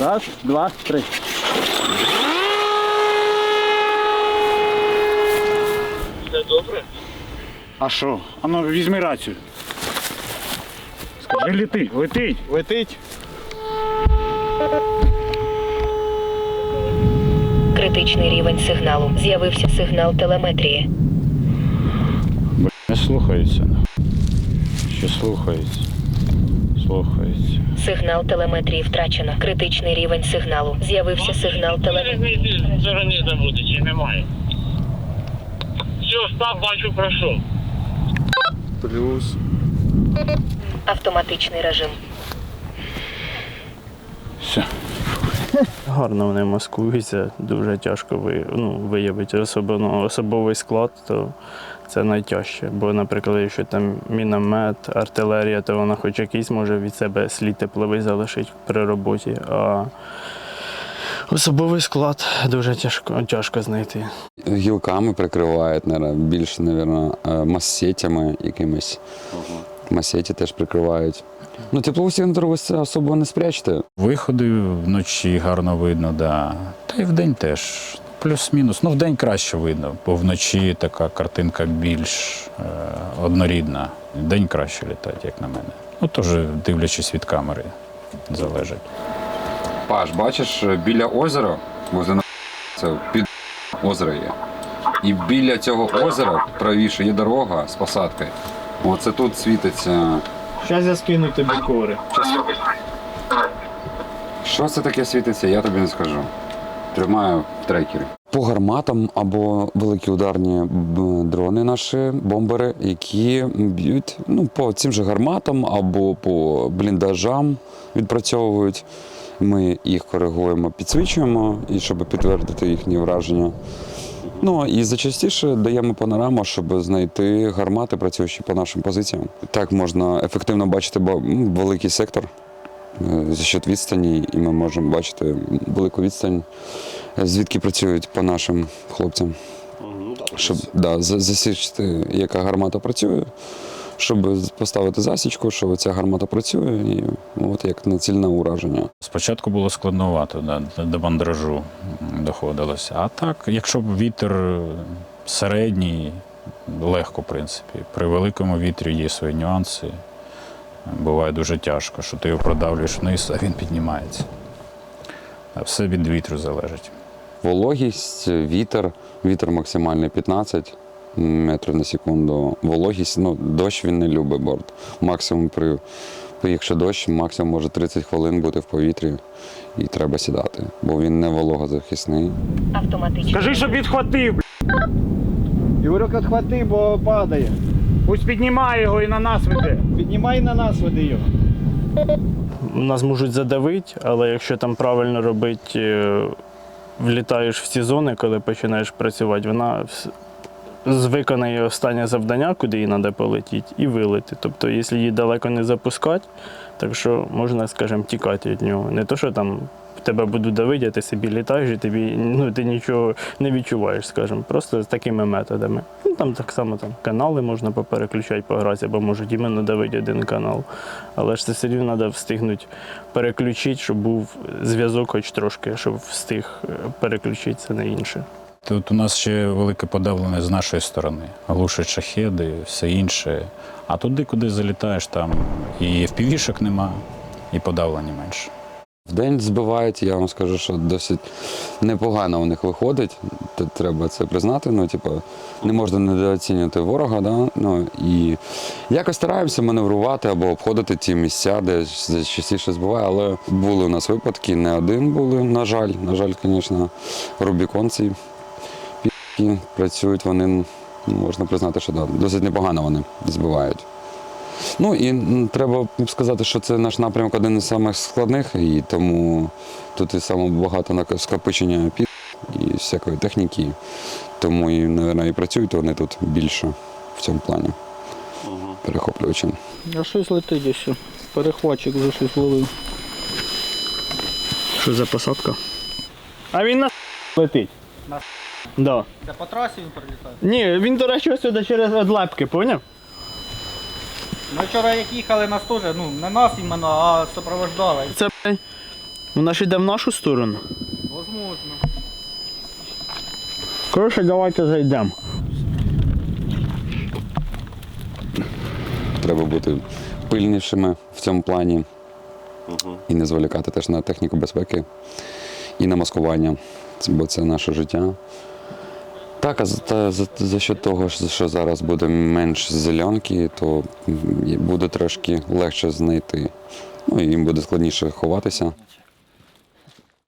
Раз, два, три. Все добре? А що? А ну візьми рацію. Скажи, лети, летить. Летить. Критичний рівень сигналу. З'явився сигнал телеметрії. Не слухається. Ще слухається. Слухається. Сигнал телеметрії втрачено. Критичний рівень сигналу. З'явився сигнал телеметрії. Телеметрії сторони чи немає. Все, став, бачу, пройшов. Плюс. Автоматичний режим. Все. Гарно вони маскуються, дуже тяжко ви, ну, виявити особливо особовий склад, то це найтяжче. Бо, наприклад, якщо там міномет, артилерія, то вона хоч якийсь може від себе слід тепловий залишить при роботі. А особовий склад дуже тяжко, тяжко знайти. Гілками прикривають, наверное, більше, мабуть, масетями якимись. Масеті теж прикривають. Ну, теплову сигнатуру ви особо не спрячете. Виходи вночі гарно видно, да. Та й вдень теж. Плюс-мінус. Ну, вдень краще видно, бо вночі така картинка більш е, однорідна. День краще літає, як на мене. Ну, теж дивлячись від камери, залежить. Паш, бачиш, біля озера, возле на- це під озеро є. І біля цього озера правіше є дорога з посадкою. Оце тут світиться. Зараз я скину тобі кори. Що це таке світиться, я тобі не скажу. Тримаю в трекері. По гарматам або великі ударні дрони наші, бомбери, які б'ють ну, по цим же гарматам або по бліндажам відпрацьовують. Ми їх коригуємо, підсвічуємо, і щоб підтвердити їхні враження. Ну і зачастіше даємо панораму, щоб знайти гармати, працюючі по нашим позиціям. Так можна ефективно бачити ба- великий сектор е, за счет відстані, і ми можемо бачити велику відстань, е, звідки працюють по нашим хлопцям. Щоб да, засічити, яка гармата працює, щоб поставити засічку, що ця гармата працює, і от як націльне ураження. Спочатку було складновато, да, до- до бандражу доходилося. А так, якщо б вітер середній, легко, в принципі. При великому вітрі є свої нюанси. Буває дуже тяжко, що ти його продавлюєш вниз, а він піднімається. А все від вітру залежить. Вологість, вітер, вітер максимальний 15 метрів на секунду. Вологість, ну, дощ він не любить борт. Максимум при, при- якщо дощ, максимум може 30 хвилин бути в повітрі і треба сідати, бо він не вологозахисний. Автоматичний. Скажи, щоб відхватив. Юрик, відхвати, бо падає. Пусть піднімає його і на нас веде. Піднімай на нас, веди його. Нас можуть задавити, але якщо там правильно робити, е, влітаєш в ці зони, коли починаєш працювати, вона вс- останнє завдання, куди їй треба полетіти, і вилетить. Тобто, якщо її далеко не запускати, так що можна, скажімо, тікати від нього. Не то, що там тебе будуть давити, а ти собі літаєш і тобі ну, ти нічого не відчуваєш, скажімо, просто з такими методами. Ну, там так само там, канали можна попереключати по гразі, або можуть іменно давити один канал. Але ж це все рівно треба встигнути переключити, щоб був зв'язок хоч трошки, щоб встиг е, переключитися на інше. Тут у нас ще велике подавлення з нашої сторони. Глушать шахеди, все інше. А туди, куди залітаєш, там і впівішок нема, і подавлення менше. Вдень збивають, я вам скажу, що досить непогано у них виходить. Тут треба це признати. Ну, типу, не можна недооцінювати ворога. Да? Ну, і якось стараємося маневрувати або обходити ті місця, де частіше збиває, але були у нас випадки, не один були, на жаль. На жаль, звісно, рубіконці пі***ки працюють, вони, можна признати, що да, досить непогано вони збивають. Ну і треба сказати, що це наш напрямок один із самих складних, і тому тут і саме багато скопичення під і всякої техніки. Тому і, мабуть, і працюють вони тут більше в цьому плані. Перехоплювачем. А щось летить ось. Перехватчик вже щось ловив. Що за посадка? А він на летить. На Да. Це по трасі він прилітає. Ні, він, до речі, ось сюди через одлепки, поняв? Ми вчора як їхали нас теж, ну не нас іменно, а супровождали. Це блядь, Вона ж йде в нашу сторону. Возможно. Коротше, давайте зайдемо. Треба бути пильнішими в цьому плані і не зволікати теж на техніку безпеки і на маскування, бо це наше життя. Так, а за, за, за що того, що зараз буде менш зеленки, то буде трошки легше знайти. Ну їм буде складніше ховатися.